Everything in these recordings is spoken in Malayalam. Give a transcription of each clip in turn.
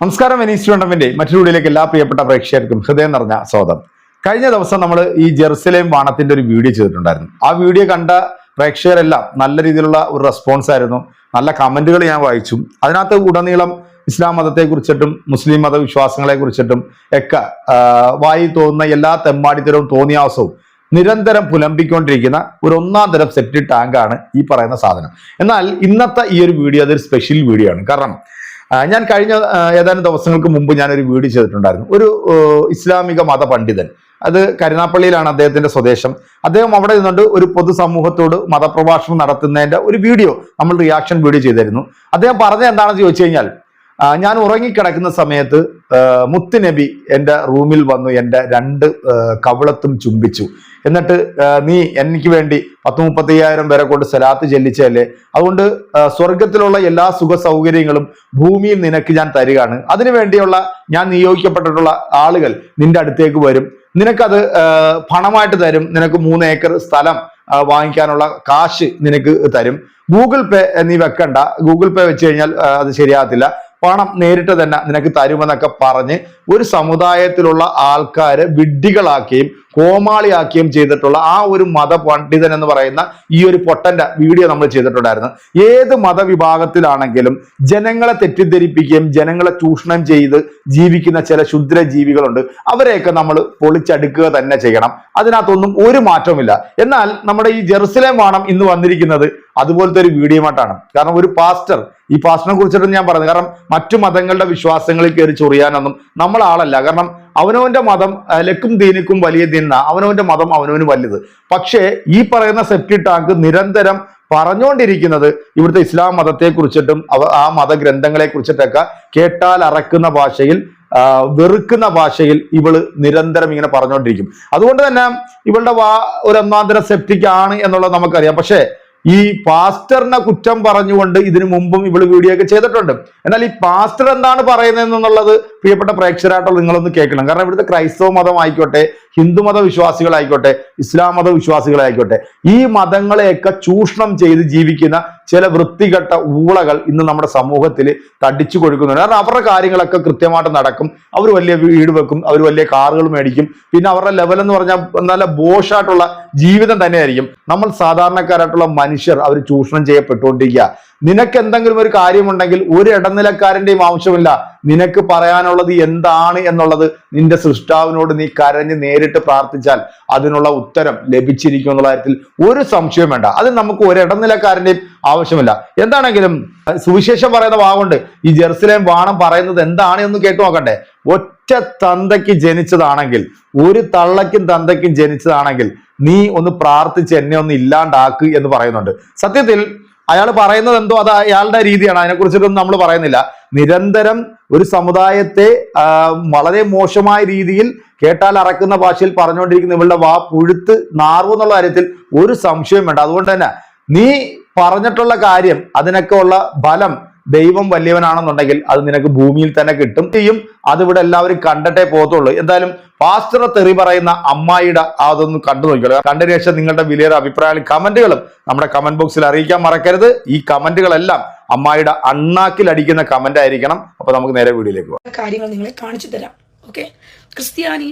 നമസ്കാരം വെനീസ് ടൂർണമെന്റ് മറ്റൊരു വീഡിയോയിലേക്ക് എല്ലാ പ്രിയപ്പെട്ട പ്രേക്ഷകർക്കും ഹൃദയം നിറഞ്ഞ സ്വാഗതം. കഴിഞ്ഞ ദിവസം നമ്മൾ ഈ ജെറുസലേം വാണത്തിന്റെ ഒരു വീഡിയോ ചെയ്തിട്ടുണ്ടായിരുന്നു. ആ വീഡിയോ കണ്ട പ്രേക്ഷകരെല്ലാം നല്ല രീതിയിലുള്ള ഒരു റെസ്പോൺസ് ആയിരുന്നു. നല്ല കമന്റുകൾ ഞാൻ വായിച്ചു. അതിനകത്ത് ഉടനീളം ഇസ്ലാം മതത്തെ കുറിച്ചിട്ടും മുസ്ലിം മത വിശ്വാസങ്ങളെ കുറിച്ചിട്ടും ഒക്കെ വായി തോന്നുന്ന എല്ലാ തെമ്മാടിത്തരവും തോന്നിയാസവും നിരന്തരം പുലമ്പിക്കൊണ്ടിരിക്കുന്ന ഒരു ഒന്നാം തരം സെപ്റ്റി ടാങ്കാണ് ഈ പറയുന്ന സാധനം. എന്നാൽ ഇന്നത്തെ ഈ ഒരു വീഡിയോ അതൊരു സ്പെഷ്യൽ വീഡിയോ ആണ്. കാരണം ഞാൻ കഴിഞ്ഞ ഏതാനും ദിവസങ്ങൾക്ക് മുമ്പ് ഞാനൊരു വീഡിയോ ചെയ്തിട്ടുണ്ടായിരുന്നു. ഒരു ഇസ്ലാമിക മത പണ്ഡിതൻ. അത് കരുനാപ്പള്ളിയിലാണ് അദ്ദേഹത്തിന്റെ സ്വദേശം. അദ്ദേഹം അവിടെ നിന്നുകൊണ്ട് ഒരു പൊതുസമൂഹത്തോട് മതപ്രഭാഷണം നടത്തുന്നതിന്റെ ഒരു വീഡിയോ നമ്മൾ റിയാക്ഷൻ വീഡിയോ ചെയ്തിരുന്നു. അദ്ദേഹം പറഞ്ഞത് എന്താണെന്ന് ചോദിച്ചു കഴിഞ്ഞാൽ ഞാൻ ഉറങ്ങിക്കിടക്കുന്ന സമയത്ത് മുത്തുനബി എന്റെ റൂമിൽ വന്നു എന്റെ രണ്ട് കവളത്തും ചുംബിച്ചു. എന്നിട്ട് നീ എനിക്ക് വേണ്ടി പത്ത് മുപ്പത്തയ്യായിരം പേരെ കൊണ്ട് സലാത്ത് ചെല്ലിച്ചല്ലേ അതുകൊണ്ട് സ്വർഗത്തിലുള്ള എല്ലാ സുഖ സൗകര്യങ്ങളും ഭൂമിയിൽ നിനക്ക് ഞാൻ തരികയാണ്. അതിനു വേണ്ടിയുള്ള ഞാൻ നിയോഗിക്കപ്പെട്ടിട്ടുള്ള ആളുകൾ നിന്റെ അടുത്തേക്ക് വരും. നിനക്കത് പണമായിട്ട് തരും. നിനക്ക് മൂന്ന് ഏക്കർ സ്ഥലം വാങ്ങിക്കാനുള്ള കാശ് നിനക്ക് തരും. ഗൂഗിൾ പേ നീ വെക്കണ്ട. ഗൂഗിൾ പേ വെച്ച് കഴിഞ്ഞാൽ അത് ശരിയാകത്തില്ല. പണം നേരിട്ട് തന്നെ നിനക്ക് തരുമെന്നൊക്കെ പറഞ്ഞ് ഒരു സമുദായത്തിലുള്ള ആൾക്കാരെ വിഡ്ഢികളാക്കുകയും കോമാളിയാക്കുകയും ചെയ്തിട്ടുള്ള ആ ഒരു മത പണ്ഡിതൻ എന്ന് പറയുന്ന ഈ ഒരു പൊട്ടന്റെ വീഡിയോ നമ്മൾ ചെയ്തിട്ടുണ്ടായിരുന്നു. ഏത് മതവിഭാഗത്തിലാണെങ്കിലും ജനങ്ങളെ തെറ്റിദ്ധരിപ്പിക്കുകയും ജനങ്ങളെ ചൂഷണം ചെയ്ത് ജീവിക്കുന്ന ചില ക്ഷുദ്ര ജീവികളുണ്ട് അവരെയൊക്കെ നമ്മൾ പൊളിച്ചടുക്കുക തന്നെ ചെയ്യണം. അതിനകത്തൊന്നും ഒരു മാറ്റവുമില്ല. എന്നാൽ നമ്മുടെ ഈ ജെറുസലേം വാണം ഇന്ന് വന്നിരിക്കുന്നത് അതുപോലത്തെ ഒരു വീഡിയോ ആയിട്ടാണ്. കാരണം ഒരു പാസ്റ്റർ ഈ പാസ്റ്റിനെ കുറിച്ചിട്ടൊന്നും ഞാൻ പറഞ്ഞു കാരണം മറ്റു മതങ്ങളുടെ വിശ്വാസങ്ങളിൽ കയറി ചൊറിയാനൊന്നും നമ്മൾ ആളല്ല കാരണം അവനവന്റെ മതം ലക്കും ദീനിക്കും വലിയ ദിന്ന അവനവന്റെ മതം അവനവന് വലുത്. പക്ഷേ ഈ പറയുന്ന സെപ്റ്റി ടാങ്ക് നിരന്തരം പറഞ്ഞുകൊണ്ടിരിക്കുന്നത് ഇവിടുത്തെ ഇസ്ലാം മതത്തെ കുറിച്ചിട്ടും ആ മതഗ്രന്ഥങ്ങളെ കുറിച്ചിട്ടൊക്കെ കേട്ടാൽ അറക്കുന്ന ഭാഷയിൽ വെറുക്കുന്ന ഭാഷയിൽ ഇവൾ നിരന്തരം ഇങ്ങനെ പറഞ്ഞുകൊണ്ടിരിക്കും. അതുകൊണ്ട് തന്നെ ഇവളുടെ വാ ഒരു ഒന്നാന്തര സെപ്റ്റിക് ആണ് എന്നുള്ളത് നമുക്കറിയാം. പക്ഷേ ഈ പാസ്റ്ററിനെ കുറ്റം പറഞ്ഞുകൊണ്ട് ഇതിനു മുമ്പും ഇവൾ വീഡിയോ ഒക്കെ ചെയ്തിട്ടുണ്ട്. എന്നാൽ ഈ പാസ്റ്റർ എന്താണ് പറയുന്നത് എന്നുള്ളത് പ്രിയപ്പെട്ട പ്രേക്ഷകരായിട്ടുള്ള നിങ്ങളൊന്ന് കേൾക്കണം. കാരണം ഇവിടുത്തെ ക്രൈസ്തവ മതം ആയിക്കോട്ടെ ഹിന്ദു മത വിശ്വാസികളായിക്കോട്ടെ ഇസ്ലാം മത വിശ്വാസികളായിക്കോട്ടെ ഈ മതങ്ങളെയൊക്കെ ചൂഷണം ചെയ്ത് ജീവിക്കുന്ന ചില വൃത്തികെട്ട ഊളകൾ ഇന്ന് നമ്മുടെ സമൂഹത്തിൽ തടിച്ചു കൊടുക്കുന്നുണ്ട് കാരണം അവരുടെ കാര്യങ്ങളൊക്കെ കൃത്യമായിട്ട് നടക്കും. അവർ വലിയ വീട് വെക്കും അവർ വലിയ കാറുകൾ മേടിക്കും. പിന്നെ അവരുടെ ലെവൽ എന്ന് പറഞ്ഞാൽ നല്ല ബോഷായിട്ടുള്ള ജീവിതം തന്നെയായിരിക്കും. നമ്മൾ സാധാരണക്കാരായിട്ടുള്ള മനുഷ്യർ അവർ ചൂഷണം ചെയ്യപ്പെട്ടുകൊണ്ടിരിക്കുക. നിനക്ക് എന്തെങ്കിലും ഒരു കാര്യമുണ്ടെങ്കിൽ ഒരു ഇടനിലക്കാരന്റെയും ആവശ്യമില്ല. നിനക്ക് പറയാനുള്ളത് എന്താണ് എന്നുള്ളത് നിന്റെ സൃഷ്ടാവിനോട് നീ കരഞ്ഞ് നേരിട്ട് പ്രാർത്ഥിച്ചാൽ അതിനുള്ള ഉത്തരം ലഭിച്ചിരിക്കും എന്നുള്ള കാര്യത്തിൽ ഒരു സംശയവും വേണ്ട. അത് നമുക്ക് ഒരു ഇടനിലക്കാരന്റെയും ആവശ്യമില്ല. എന്താണെങ്കിലും സുവിശേഷം പറയുന്ന ഭാഗമുണ്ട് ഈ ജെറുസലേം വാണം പറയുന്നത് എന്താണ് എന്ന് കേട്ടു നോക്കണ്ടേ. ഒറ്റ തന്തയ്ക്ക് ജനിച്ചതാണെങ്കിൽ ഒരു തള്ളയ്ക്കും തന്തയ്ക്കും ജനിച്ചതാണെങ്കിൽ നീ ഒന്ന് പ്രാർത്ഥിച്ച് എന്നെ ഒന്ന് ഇല്ലാണ്ടാക്ക് എന്ന് പറയുന്നുണ്ട്. സത്യത്തിൽ അയാൾ പറയുന്നത് എന്തോ അത് അയാളുടെ രീതിയാണ്. അതിനെക്കുറിച്ചിട്ടൊന്നും നമ്മൾ പറയുന്നില്ല. നിരന്തരം ഒരു സമുദായത്തെ വളരെ മോശമായ രീതിയിൽ കേട്ടാൽ അറക്കുന്ന ഭാഷയിൽ പറഞ്ഞുകൊണ്ടിരിക്കുന്ന ഇവളുടെ വാ പുഴുത്ത് നാർവ് എന്നുള്ള കാര്യത്തിൽ ഒരു സംശയം വേണ്ട. അതുകൊണ്ട് തന്നെ നീ പറഞ്ഞിട്ടുള്ള കാര്യം അതിനൊക്കെ ഉള്ള ഫലം ദൈവം വലിയവനാണെന്നുണ്ടെങ്കിൽ അത് നിനക്ക് ഭൂമിയിൽ തന്നെ കിട്ടും. ചെയ്യും അതിവിടെ എല്ലാവരും കണ്ടിട്ടേ പോകത്തുള്ളൂ. എന്തായാലും പാസ്റ്റർ തെറി പറയുന്ന അമ്മായിയുടെ അതൊന്ന് കണ്ടു നോക്കിക്കോളൂ കണ്ടതിന് ശേഷം നിങ്ങളുടെ വിലയേറെ അഭിപ്രായങ്ങളും കമന്റുകളും നമ്മുടെ കമന്റ് ബോക്സിൽ അറിയിക്കാൻ മറക്കരുത്. ഈ കമന്റുകളെല്ലാം അമ്മായിയുടെ അണ്ണാക്കിൽ അടിക്കുന്ന കമന്റ് ആയിരിക്കണം. അപ്പൊ നമുക്ക് നേരെ വീഡിയോയിലേക്ക് പോകാം. കാര്യങ്ങൾ നിങ്ങളെ കാണിച്ചു തരാം. ഓക്കെ? ക്രിസ്ത്യാനി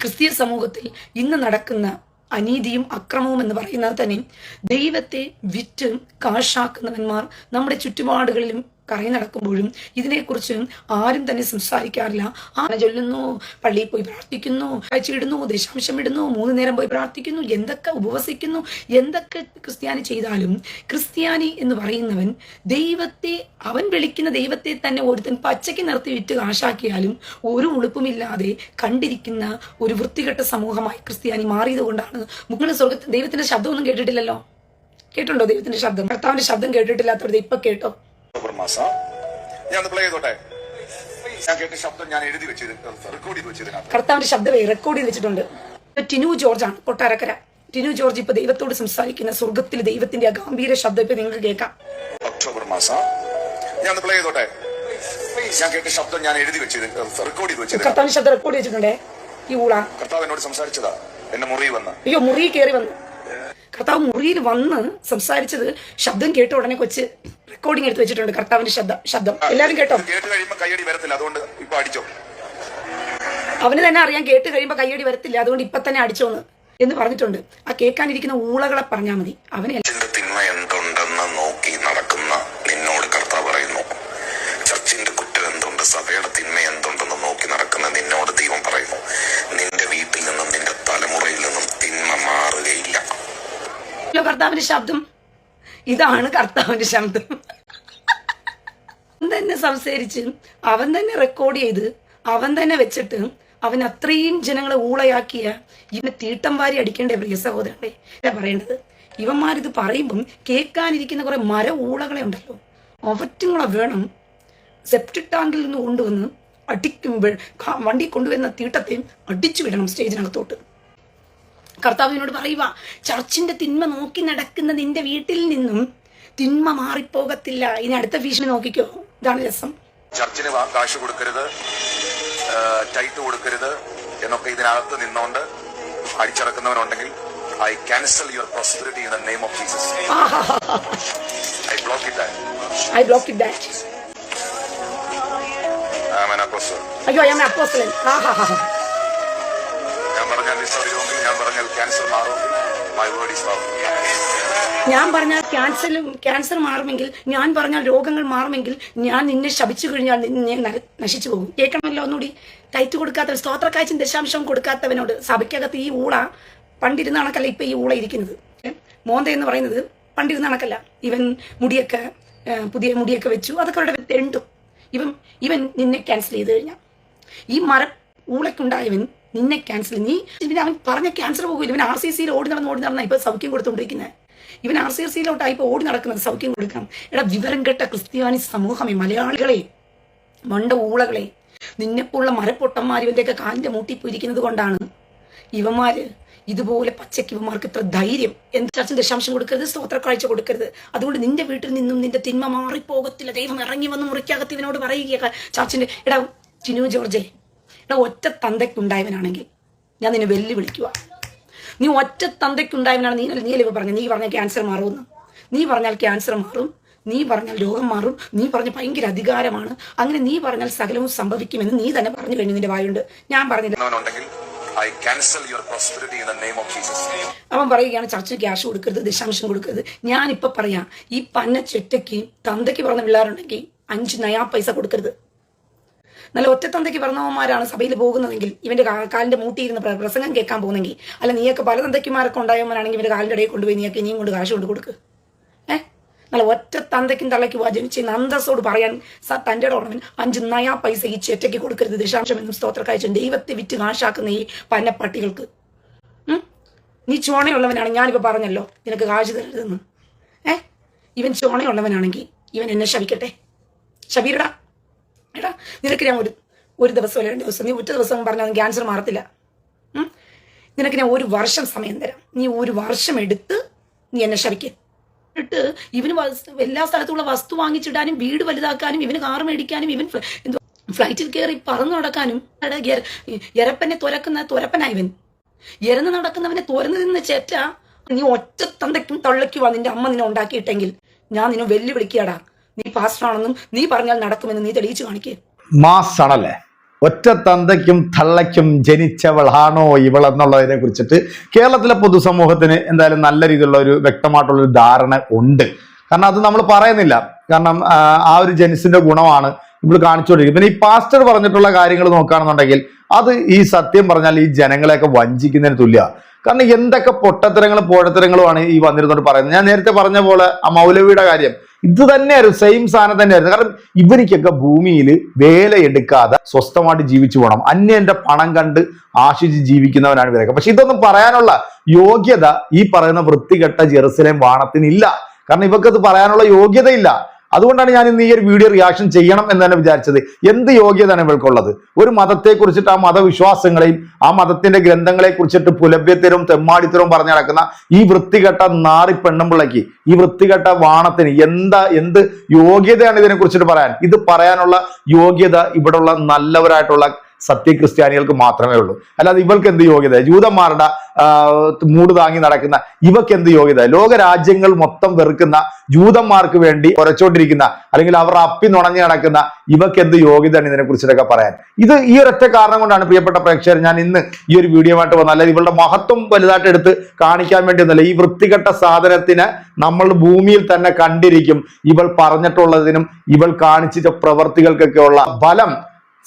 ക്രിസ്തീയ സമൂഹത്തിൽ ഇന്ന് നടക്കുന്ന അനീതിയും അക്രമവും എന്ന് പറയുന്നത് തന്നെ ദൈവത്തെ വിറ്റ് കാശാക്കുന്നവന്മാർ നമ്മുടെ ചുറ്റുപാടുകളിലും കറങ്ങി നടക്കുമ്പോഴും ഇതിനെക്കുറിച്ച് ആരും തന്നെ സംസാരിക്കാറില്ല. ആന ചൊല്ലുന്നു പള്ളിയിൽ പോയി പ്രാർത്ഥിക്കുന്നു കഴിച്ചിടുന്നു ദശാംശം ഇടുന്നു മൂന്ന് നേരം പോയി പ്രാർത്ഥിക്കുന്നു എന്തൊക്കെ ഉപവസിക്കുന്നു എന്തൊക്കെ ക്രിസ്ത്യാനി ചെയ്താലും ക്രിസ്ത്യാനി എന്ന് പറയുന്നവൻ ദൈവത്തെ അവൻ വിളിക്കുന്ന ദൈവത്തെ തന്നെ ഒരുത്തൻ പച്ചയ്ക്ക് നിർത്തി വിറ്റ് കാശാക്കിയാലും ഒരു ഉളുപ്പുമില്ലാതെ കണ്ടിരിക്കുന്ന ഒരു വൃത്തികെട്ട സമൂഹമായി ക്രിസ്ത്യാനി മാറിയതുകൊണ്ടാണ്. കൊണ്ടാണ് നിങ്ങൾ സ്വർഗ ദൈവത്തിന്റെ ശബ്ദമൊന്നും കേട്ടിട്ടില്ലല്ലോ? കേട്ടുണ്ടോ ദൈവത്തിന്റെ ശബ്ദം? കർത്താവിന്റെ ശബ്ദം കേട്ടിട്ടില്ലാത്തവരുടെ ഇപ്പൊ കേട്ടോ? ഒക്ടോബർ മാസം. ഞാൻ പ്ലേ ചെയ്തോട്ടെ? ഞാൻ കേട്ട ശബ്ദം ഞാൻ എഴുതി വെച്ചത് റെക്കോർഡ് ചെയ്ത് വെച്ചതിനകത്ത്. കർത്താവിന്റെ ശബ്ദമേ റെക്കോർഡ് ചെയ്ത് വെച്ചിട്ടുണ്ട്. ടിനു ജോർജ് ആണ് കൊട്ടാരക്കര. ടിനു ജോർജ് ഇപ്പൊ ദൈവത്തോട് സംസാരിക്കുന്ന സ്വർഗത്തിൽ ദൈവത്തിന്റെ ഗാംഭീര ശബ്ദം ഇപ്പൊ നിങ്ങൾക്ക് കേൾക്കാം. ഒക്ടോബർ മാസം. ഞാൻ പ്ലേ ചെയ്തോട്ടെ? ഞാൻ കേട്ട ശബ്ദം ഞാൻ എഴുതി വെച്ചത് റെക്കോർഡ് ചെയ്ത് വെച്ചത് കർത്താവിന്റെ ശബ്ദം റെക്കോർഡ് ചെയ്തിട്ടുണ്ടേ? ഈ ഊള കർത്താവ് എന്നോട് സംസാരിച്ചതാ. എന്നെ മുറി വന്ന്. അയ്യോ മുറി കയറി വന്നു. കർത്താവ് മുറിയിൽ വന്ന് സംസാരിച്ചത് ശബ്ദം കേട്ട ഉടനെ കൊച്ച് റെക്കോർഡിംഗ് എടുത്ത് വെച്ചിട്ടുണ്ട്. കർത്താവിന്റെ ശബ്ദം ശബ്ദം. എല്ലാരും കേട്ടോ? കേട്ട് കഴിയുമ്പോ കൈയടി വരത്തില്ല. അതുകൊണ്ട് ഇപ്പൊ അടിച്ചോ. അവന് തന്നെ അറിയാം കേട്ട് കഴിയുമ്പോൾ കയ്യടി വരത്തില്ല. അതുകൊണ്ട് ഇപ്പൊ തന്നെ അടിച്ചോന്ന് എന്ന് പറഞ്ഞിട്ടുണ്ട്. ആ കേൾക്കാനിരിക്കുന്ന ഊളകളെ പറഞ്ഞാൽ മതി. അവനെ കർത്താവിന്റെ ശബ്ദം. ഇതാണ് കർത്താവിന്റെ ശബ്ദം. അവൻ തന്നെ സംസാരിച്ച് അവൻ തന്നെ റെക്കോർഡ് ചെയ്ത് അവൻ തന്നെ വെച്ചിട്ട് അവൻ അത്രയും ജനങ്ങളെ ഊളയാക്കിയ ഇവനെ തീട്ടം വാരി അടിക്കേണ്ട പ്രിയ സഹോദരങ്ങളെ എന്താ പറയേണ്ടത്. ഇവന്മാരിത് പറയുമ്പം കേൾക്കാനിരിക്കുന്ന കുറെ മര ഊളകളെ ഉണ്ടല്ലോ. അവറ്റുങ്ങളെ വേണം സെപ്റ്റിക് ടാങ്കിൽ നിന്ന് കൊണ്ടുവന്ന് അടിക്കുമ്പോൾ വണ്ടി കൊണ്ടുവരുന്ന തീട്ടത്തെയും അടിച്ചു വിടണം സ്റ്റേജിനകത്തോട്ട്. കർത്താവിനോട് പറയുക ചർച്ചിന്റെ തിന്മ നോക്കി നടക്കുന്ന നിന്റെ വീട്ടിൽ നിന്നും തിന്മ മാറിപ്പോകത്തില്ല. ഇനി അടുത്ത ഭീഷണി നോക്കിക്കോ. ഇതാണ് രസം. ചർച്ചിന് കാശ് കൊടുക്കരുത് ടൈറ്റ് കൊടുക്കരുത് എന്നൊക്കെ ഇതിനകത്ത് നിന്നോണ്ട് അടിച്ചിറക്കുന്നവനുണ്ടെങ്കിൽ I cancel your prosperity in the name of Jesus. I block it I block it that അയ്യോ ആം അപ്പോസ്റ്റലൻ ഞാൻ ലിസ്റ്റ് ഞാൻ പറഞ്ഞാൽ മാറും. മൈ ഈസ് ഞാൻ പറഞ്ഞാൽ ക്യാൻസർ ക്യാൻസർ മാറുമെങ്കിൽ ഞാൻ പറഞ്ഞാൽ രോഗങ്ങൾ മാറുമെങ്കിൽ ഞാൻ നിന്നെ ശപിച്ചു കഴിഞ്ഞാൽ നിന്നെ നശിച്ചു പോകും. കേൾക്കണമല്ലോ ഒന്നുകൂടി? തയ്ച്ചു കൊടുക്കാത്തവൻ സ്തോത്രക്കാഴ്ചയും ദശാംശം കൊടുക്കാത്തവനോട് സഭയ്ക്കകത്ത് ഈ ഊള പണ്ടിരുന്ന കണക്കല്ല ഇപ്പൊ ഈ ഊള ഇരിക്കുന്നത്? മോന്ത എന്ന് പറയുന്നത് പണ്ടിരുന്ന കണക്കല്ല. ഇവൻ മുടിയൊക്കെ പുതിയ മുടിയൊക്കെ വെച്ചു. അതൊക്കെ അവരുടെ തെണ്ടും. ഇവൻ ഇവൻ നിന്നെ ക്യാൻസൽ ചെയ്ത് കഴിഞ്ഞാൽ ഈ മര ഊളക്കുണ്ടായവൻ നിന്നെ ക്യാൻസർ നീ പിന്നെ അവൻ പറഞ്ഞ ക്യാൻസർ പോകില്ല ഇവൻ ആർ സി സിയിൽ ഓടി നടന്ന് ഓടി നടന്ന ഇപ്പൊ സൗഖ്യം കൊടുത്തോണ്ടിരിക്കുന്നത് ഇവൻ ആർ സി സിയിലോട്ടാണ് ഇപ്പൊ ഓടി നടക്കുന്നത് സൗഖ്യം കൊടുക്കണം. എടാ വിവരം കെട്ട ക്രിസ്ത്യാനി സമൂഹമേ മലയാളികളെ മണ്ട ഊളകളെ നിന്നെപ്പോലുള്ള മരപ്പൊട്ടന്മാർ ഇവന്റെയൊക്കെ കാലിന്റെ മൂട്ടിപ്പോയിരിക്കുന്നത് കൊണ്ടാണ് ഇവന്മാര് ഇതുപോലെ പച്ചയ്ക്ക് ഇവന്മാർക്ക് ഇത്ര ധൈര്യം. എന്ത് ചർച്ചും ദശാംശം കൊടുക്കരുത് സ്തോത്രക്കാഴ്ച കൊടുക്കരുത്. അതുകൊണ്ട് നിന്റെ വീട്ടിൽ നിന്നും നിന്റെ തിന്മ മാറിപ്പോകത്തില്ല. ദൈവം ഇറങ്ങി വന്ന് മുറിക്കകത്ത് ഇവനോട് പറയുക ചർച്ചിന്റെ എടാ ചിനു ജോർജെ എടാ ഒറ്റ തന്തയ്ക്കുണ്ടായവനാണെങ്കിൽ ഞാൻ നിന്നെ വെല്ലുവിളിക്കുക. നീ ഒറ്റ തന്തയ്ക്കുണ്ടായവനാണ് നീ നീ അല്ലേ പറഞ്ഞു നീ പറഞ്ഞാൽ ക്യാൻസർ മാറുമെന്ന് നീ പറഞ്ഞാൽ ക്യാൻസർ മാറും നീ പറഞ്ഞാൽ രോഗം മാറും നീ പറഞ്ഞ ഭയങ്കര അധികാരമാണ്. അങ്ങനെ നീ പറഞ്ഞാൽ സകലവും സംഭവിക്കുമെന്ന് നീ തന്നെ പറഞ്ഞു കഴിഞ്ഞു നിന്റെ വായുണ്ട്. ഞാൻ പറഞ്ഞില്ല. അവൻ പറയുകയാണ് ചർച്ചിന് ക്യാഷ് കൊടുക്കരുത് ദശാംശം കൊടുക്കരുത്. ഞാനിപ്പോൾ പറയാം ഈ പന്ന ചെറ്റയ്ക്ക് തന്തയ്ക്ക് പറഞ്ഞ പിള്ളേരുണ്ടെങ്കിൽ അഞ്ച് നയാ പൈസ കൊടുക്കരുത്. നല്ല ഒറ്റത്തന്തയ്ക്ക് പറഞ്ഞവന്മാരാണ് സഭയിൽ പോകുന്നതെങ്കിൽ ഇവന്റെ കാലിന്റെ മൂട്ടിയിരുന്ന് പ്ര- പ്രസംഗം കേൾക്കാൻ പോകുന്നെങ്കിൽ അല്ല നീയൊക്കെ പല തന്തയ്ക്കുമാരൊക്കെ ഉണ്ടായവന്മാരാണെങ്കിൽ ഇവന്റെ കാലിന്റെ ഇടയിൽ കൊണ്ടുപോയി നീയൊക്കെ ഇനിയും കൊണ്ട് കാശ് കൊണ്ട് കൊടുക്ക്. ഏഹ് നല്ല ഒറ്റ തന്തയ്ക്കും തള്ളയ്ക്കും വാ ജനിച്ച് നന്ദസോട് പറയാൻ തന്റെ ഉടമൻ അഞ്ച് നയാ പൈസ ഈ ചേറ്റയ്ക്ക് കൊടുക്കരുത്. ദശാംശം എന്നും സ്തോത്രക്കാഴ്ച ദൈവത്തെ വിറ്റ് കാശാക്കുന്ന ഈ പന്നപ്പട്ടികൾക്ക്? നീ ചോണയുള്ളവനാണ് ഞാനിപ്പോൾ പറഞ്ഞല്ലോ നിനക്ക് കാശ് തരരുതെന്ന്. ഏ? ഇവൻ ചോണയുള്ളവനാണെങ്കിൽ ഇവൻ എന്നെ ശവിക്കട്ടെ ശബീരടാ എടാ നിനക്ക് ഞാൻ ഒരു ഒരു ദിവസം അല്ലെങ്കിൽ രണ്ട് ദിവസം നീ ഒറ്റ ദിവസം പറഞ്ഞാൽ ക്യാൻസർ മാറത്തില്ല? നിനക്ക് ഞാൻ ഒരു വർഷം സമയം തരാം. നീ ഒരു വർഷം എടുത്ത് നീ എന്നെ ശപിക്ക് എന്നിട്ട് ഇവന് എല്ലാ സ്ഥലത്തുള്ള വസ്തു വാങ്ങിച്ചിടാനും വീട് വലുതാക്കാനും ഇവന് കാർ മേടിക്കാനും ഇവൻ എന്തോ ഫ്ലൈറ്റിൽ കയറി പറന്നു നടക്കാനും എരപ്പനെ തുരക്കുന്ന തുരപ്പനാ ഇവൻ. എരന്ന് നടക്കുന്നവനെ തുരന്ന് നിന്ന് ചേറ്റ. നീ ഒറ്റ തന്തയ്ക്കും തള്ളയ്ക്കുവാ നിന്റെ അമ്മ നിന്നെ ഉണ്ടാക്കിയിട്ടെങ്കിൽ. ഞാൻ നിന്നെ വെല്ലുവിളിക്കാടാ നീ പാസ്റ്ററാണെന്നും നീ പറഞ്ഞാൽ നടക്കുമെന്ന് നീ തെളിയിച്ചു കാണിക്കേ. മാസ് ആണല്ലേ ഒറ്റ തന്തയ്ക്കും തള്ളയ്ക്കും ജനിച്ചവളാണോ ഇവളെന്നുള്ളതിനെ കുറിച്ചിട്ട് കേരളത്തിലെ പൊതുസമൂഹത്തിന് എന്തായാലും നല്ല രീതിയിലുള്ള ഒരു വ്യക്തമായിട്ടുള്ളൊരു ധാരണ ഉണ്ട്. കാരണം അത് നമ്മൾ പറയുന്നില്ല. കാരണം ആ, ആ ഒരു ജനിസിന്റെ ഗുണമാണ് നമ്മൾ കാണിച്ചുകൊണ്ടിരിക്കുന്നത്. പിന്നെ ഈ പാസ്റ്റർ പറഞ്ഞിട്ടുള്ള കാര്യങ്ങൾ നോക്കുകയാണെന്നുണ്ടെങ്കിൽ അത് ഈ സത്യം പറഞ്ഞാൽ ഈ ജനങ്ങളെയൊക്കെ വഞ്ചിക്കുന്നതിന് തുല്യ കാരണം എന്തൊക്കെ പൊട്ടത്തരങ്ങളും പോഴത്തരങ്ങളുമാണ് ഈ വന്നിരുന്നോട് പറയുന്നത്. ഞാൻ നേരത്തെ പറഞ്ഞ പോലെ ആ മൗലവിയുടെ കാര്യം. ഇത് തന്നെയായിരുന്നു സെയിം സാധനം തന്നെയായിരുന്നു. കാരണം ഇവനിക്കൊക്കെ ഭൂമിയിൽ വേലയെടുക്കാതെ സ്വസ്ഥമായിട്ട് ജീവിച്ചു പോകണം അന്യന്റെ പണം കണ്ട് ആശിച്ച് ജീവിക്കുന്നവനാണ് ഇവരൊക്കെ. പക്ഷെ ഇതൊന്നും പറയാനുള്ള യോഗ്യത ഈ പറയുന്ന വൃത്തികെട്ട ജെറുസലേം വാണത്തിനില്ല. കാരണം ഇവർക്കത് പറയാനുള്ള യോഗ്യതയില്ല. അതുകൊണ്ടാണ് ഞാൻ ഇന്ന് ഈ ഒരു വീഡിയോ റിയാക്ഷൻ ചെയ്യണം എന്ന് തന്നെ വിചാരിച്ചത്. എന്ത് യോഗ്യതയാണ് ഇവൾക്കുള്ളത്? ഒരു മതത്തെ കുറിച്ചിട്ട് ആ മതവിശ്വാസങ്ങളെയും ആ മതത്തിന്റെ ഗ്രന്ഥങ്ങളെ കുറിച്ചിട്ട് പുലഭ്യത്തരവും തെമ്മാടിത്തരവും പറഞ്ഞു നടക്കുന്ന ഈ വൃത്തികെട്ട നാറി പെണ്ണുമ്പിള്ളയ്ക്ക് ഈ വൃത്തികെട്ട വാണത്തിന് എന്താ എന്ത് യോഗ്യതയാണ് ഇതിനെ കുറിച്ചിട്ട് പറയാൻ? ഇത് പറയാനുള്ള യോഗ്യത ഇവിടെയുള്ള നല്ലവരായിട്ടുള്ള സത്യക്രിസ്ത്യാനികൾക്ക് മാത്രമേ ഉള്ളൂ. അല്ലാതെ ഇവർക്ക് എന്ത് യോഗ്യത? ജൂതന്മാരുടെ മൂട് താങ്ങി നടക്കുന്ന ഇവക്ക് എന്ത് യോഗ്യത? ലോകരാജ്യങ്ങൾ മൊത്തം വെറുക്കുന്ന ജൂതന്മാർക്ക് വേണ്ടി ഉരച്ചോണ്ടിരിക്കുന്ന അല്ലെങ്കിൽ അവർ അപ്പി നുണഞ്ഞു നടക്കുന്ന ഇവക്ക് എന്ത് യോഗ്യതയാണ് ഇതിനെ കുറിച്ചിട്ടൊക്കെ പറയാൻ? ഇത് ഈ ഒരൊറ്റ കാരണം കൊണ്ടാണ് പ്രിയപ്പെട്ട പ്രേക്ഷകർ ഞാൻ ഇന്ന് ഈ ഒരു വീഡിയോ ആയിട്ട് വന്നത്. അല്ലാതെ ഇവളുടെ മഹത്വം വലുതായിട്ട് എടുത്ത് കാണിക്കാൻ വേണ്ടി ഒന്നല്ല ഈ വൃത്തികെട്ട സാധനത്തിന് നമ്മൾ ഭൂമിയിൽ തന്നെ കണ്ടിരിക്കും. ഇവൾ പറഞ്ഞിട്ടുള്ളതിനും ഇവൾ കാണിച്ച പ്രവർത്തികൾക്കൊക്കെ ഉള്ള ഫലം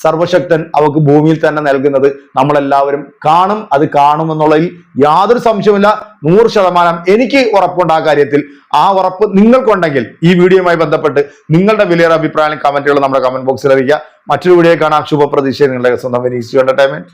സർവശക്തൻ അവക്ക് ഭൂമിയിൽ തന്നെ നൽകുന്നത് നമ്മളെല്ലാവരും കാണും അത് കാണുമെന്നുള്ളതിൽ യാതൊരു സംശയമില്ല നൂറ് ശതമാനം എനിക്ക് ഉറപ്പുണ്ട് ആ കാര്യത്തിൽ. ആ ഉറപ്പ് നിങ്ങൾക്കുണ്ടെങ്കിൽ ഈ വീഡിയോയുമായി ബന്ധപ്പെട്ട് നിങ്ങളുടെ വിലയേറെ അഭിപ്രായം കമന്റുകൾ നമ്മുടെ കമന്റ് ബോക്സിൽ അറിയിക്കുക. മറ്റൊരു വീഡിയോ കാണാം. ശുഭപ്രതീക്ഷ. നിങ്ങളുടെ സ്വന്തം വിനീസ്